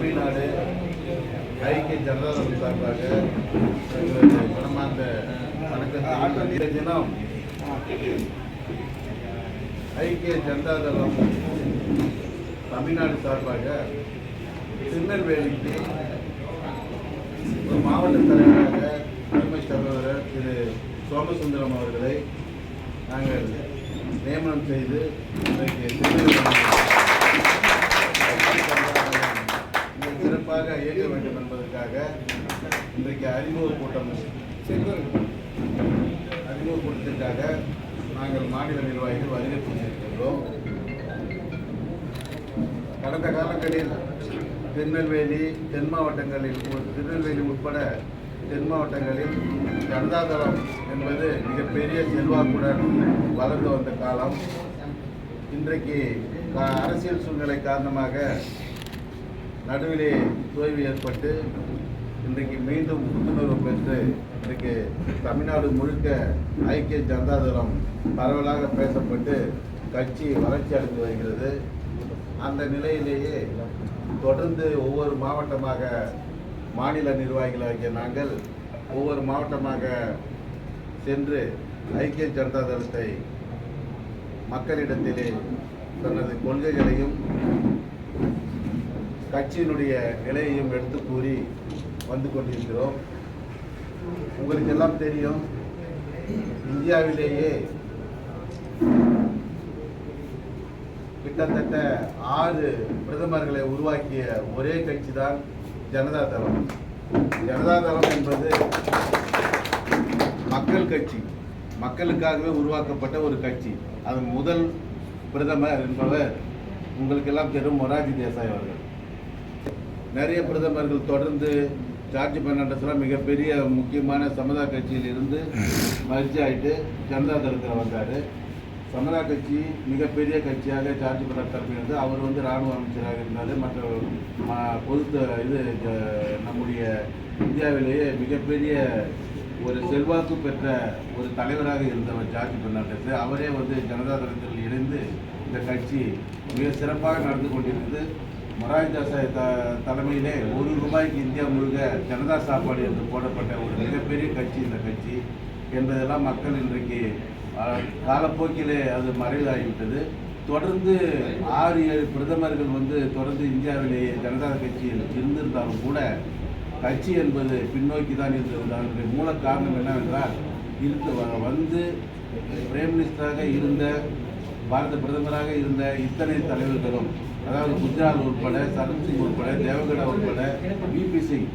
தமிழ்நாடு ஐக்கிய ஜனதா தளம் சார்பாக எங்களது மனமார்ந்த வணக்கத்தை தினம் ஐக்கிய ஜனதா தளம் தமிழ்நாடு சார்பாக திருநெல்வேலிக்கு ஒரு மாவட்ட தலைவராக தலைமை தலைவர் திரு சோமசுந்தரம் அவர்களை நாங்கள் நியமனம் செய்து இன்றைக்கு திருநெல்வேலி சிறப்பாக இயங்க வேண்டும் என்பதற்காக இன்றைக்கு அறிமுக கூட்டம் அறிமுக கூட்டத்திற்காக நாங்கள் மாநில நிர்வாகிகள் வருகை புரிந்திருக்கின்றோம். கடந்த காலங்களில் திருநெல்வேலி தென் மாவட்டங்களில் திருநெல்வேலி உட்பட தென் மாவட்டங்களில் ஜனதாதளம் என்பது மிகப்பெரிய செல்வாக்குடன் வளர்ந்து வந்த காலம். இன்றைக்கு கா- அரசியல் சூழ்நிலை காரணமாக நடுவிலே தோல்வி ஏற்பட்டு இன்றைக்கு மீண்டும் புத்துணர்வு பெற்று இன்றைக்கு தமிழ்நாடு முழுக்க ஐக்கிய ஜனதாதளம் பரவலாக பேசப்பட்டு கட்சி வளர்ச்சி அடைந்து வருகிறது. அந்த நிலையிலேயே தொடர்ந்து ஒவ்வொரு மாவட்டமாக மாநில நிர்வாகிகளாகிய நாங்கள் ஒவ்வொரு மாவட்டமாக சென்று ஐக்கிய ஜனதா தளத்தை மக்களிடத்திலே தனது கொள்கைகளையும் கட்சியினுடைய நிலையையும் எடுத்து கூறி வந்து கொண்டிருக்கிறோம். உங்களுக்கு எல்லாம் தெரியும் இந்தியாவிலேயே கிட்டத்தட்ட ஆறு பிரதமர்களை உருவாக்கிய ஒரே கட்சி தான் ஜனதா தளம். ஜனதா தளம் என்பது மக்கள் கட்சி மக்களுக்காகவே உருவாக்கப்பட்ட ஒரு கட்சி. அதன் முதல் பிரதமர் என்பவர் உங்களுக்கெல்லாம் தெரியும் மொராஜி தேசாய் அவர்கள். நிறைய பிரதமர்கள் தொடர்ந்து ஜார்ஜ் பெர்னாண்டஸ்லாம் மிகப்பெரிய முக்கியமான சமதா கட்சியில் இருந்து மர்ஜி ஆகிட்டு ஜனதா தளத்தில் வந்தார். சமதா கட்சி மிகப்பெரிய கட்சியாக ஜார்ஜ் பெர்னாண்ட் தரப்பில் இருந்து அவர் வந்து ராணுவ அமைச்சராக இருந்தார். மற்ற ம- பொது இது நம்முடைய இந்தியாவிலேயே மிகப்பெரிய ஒரு செல்வாக்கு பெற்ற ஒரு தலைவராக இருந்தவர் ஜார்ஜ் பெர்னாண்டஸ். அவரே வந்து ஜனதா தளத்தில் இணைந்து இந்த கட்சி மிக சிறப்பாக நடந்து கொண்டிருந்தது மொராஜ் தேசாய் த தலைமையிலே ஒரு ரூபாய்க்கு இந்தியா முழுக்க ஜனதா சாப்பாடு என்று போடப்பட்ட ஒரு மிகப்பெரிய கட்சி இந்த கட்சி என்பதெல்லாம் மக்கள் இன்றைக்கு காலப்போக்கிலே அது மறைவாகிவிட்டது. தொடர்ந்து ஆறு ஏழு பிரதமர்கள் வந்து தொடர்ந்து இந்தியாவிலேயே ஜனதா கட்சியில் இருந்திருந்தாலும் கூட கட்சி என்பது பின்னோக்கி தான் இருந்தது. அதனுடைய மூல காரணம் என்னவென்றால் இருந்து வந்து பிரைம் மினிஸ்டராக இருந்த பாரத பிரதமராக இருந்த இத்தனை தலைவர்களும் அதாவது குஜரால் உட்பட சரண் சிங் உட்பட தேவகடா உட்பட பிபி சிங்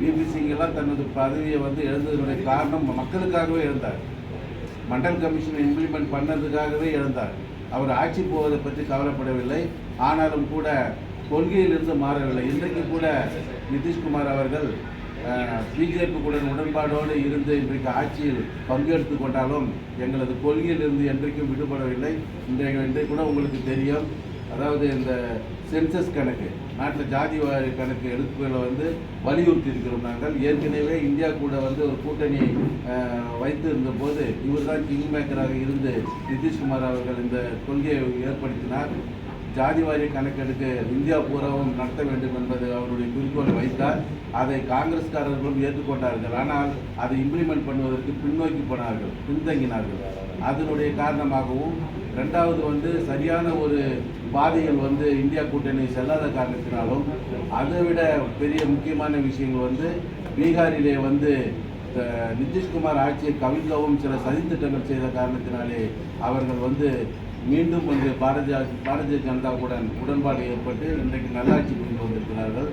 பிபி சிங் எல்லாம் தனது பதவியை வந்து எழுந்ததனுடைய காரணம் மக்களுக்காகவே எழுந்தார் மண்டல் கமிஷன் இம்ப்ளிமெண்ட் பண்ணதுக்காகவே எழுந்தார் அவர் ஆட்சி போவதை பற்றி கவலைப்படவில்லை. ஆனாலும் கூட கொள்கையிலிருந்து மாறவில்லை. இன்றைக்கு கூட நிதிஷ்குமார் அவர்கள் பிஜேபி கூட உடன்பாடோடு இருந்து இன்றைக்கு ஆட்சியில் பங்கெடுத்து கொண்டாலும் எங்களது கொள்கையிலிருந்து என்றைக்கும் விடுபடவில்லை. இன்றைக்கு இன்றைக்கு கூட உங்களுக்கு தெரியும். அதாவது இந்த சென்சஸ் கணக்கு நாட்டில் ஜாதி கணக்கு எடுப்புகளை வந்து வலியுறுத்தி இருக்கிறோம் நாங்கள். ஏற்கனவே இந்தியா கூட வந்து ஒரு கூட்டணி வைத்து இருந்தபோது இவர் தான் கிங் மேக்கராக இருந்து நிதிஷ்குமார் அவர்கள் இந்த கொள்கையை ஏற்படுத்தினார். ஜாதி வாரிய கணக்கெடுக்க இந்தியா பூராவும் நடத்த வேண்டும் என்பது அவருடைய குறிக்கோளை வைத்தார் அதை காங்கிரஸ்காரர்களும் ஏற்றுக்கொண்டார்கள். ஆனால் அதை இம்ப்ளிமெண்ட் பண்ணுவதற்கு பின்னோக்கி போனார்கள் பின்தங்கினார்கள். அதனுடைய காரணமாகவும் ரெண்டாவது வந்து சரியான ஒரு பாதையில் வந்து இந்தியா கூட்டணி செல்லாத காரணத்தினாலும் அதை விட பெரிய முக்கியமான விஷயங்கள் வந்து பீகாரிலே வந்து நிதிஷ்குமார் ஆட்சியை கவிழ்க்கவும் சில சதித்திட்டங்கள் செய்த காரணத்தினாலே அவர்கள் வந்து மீண்டும் வந்து பாரதிய பாரதிய ஜனதாவுடன் உடன்பாடு ஏற்பட்டு இன்றைக்கு நல்லாட்சி புரிந்து வந்திருக்கிறார்கள்.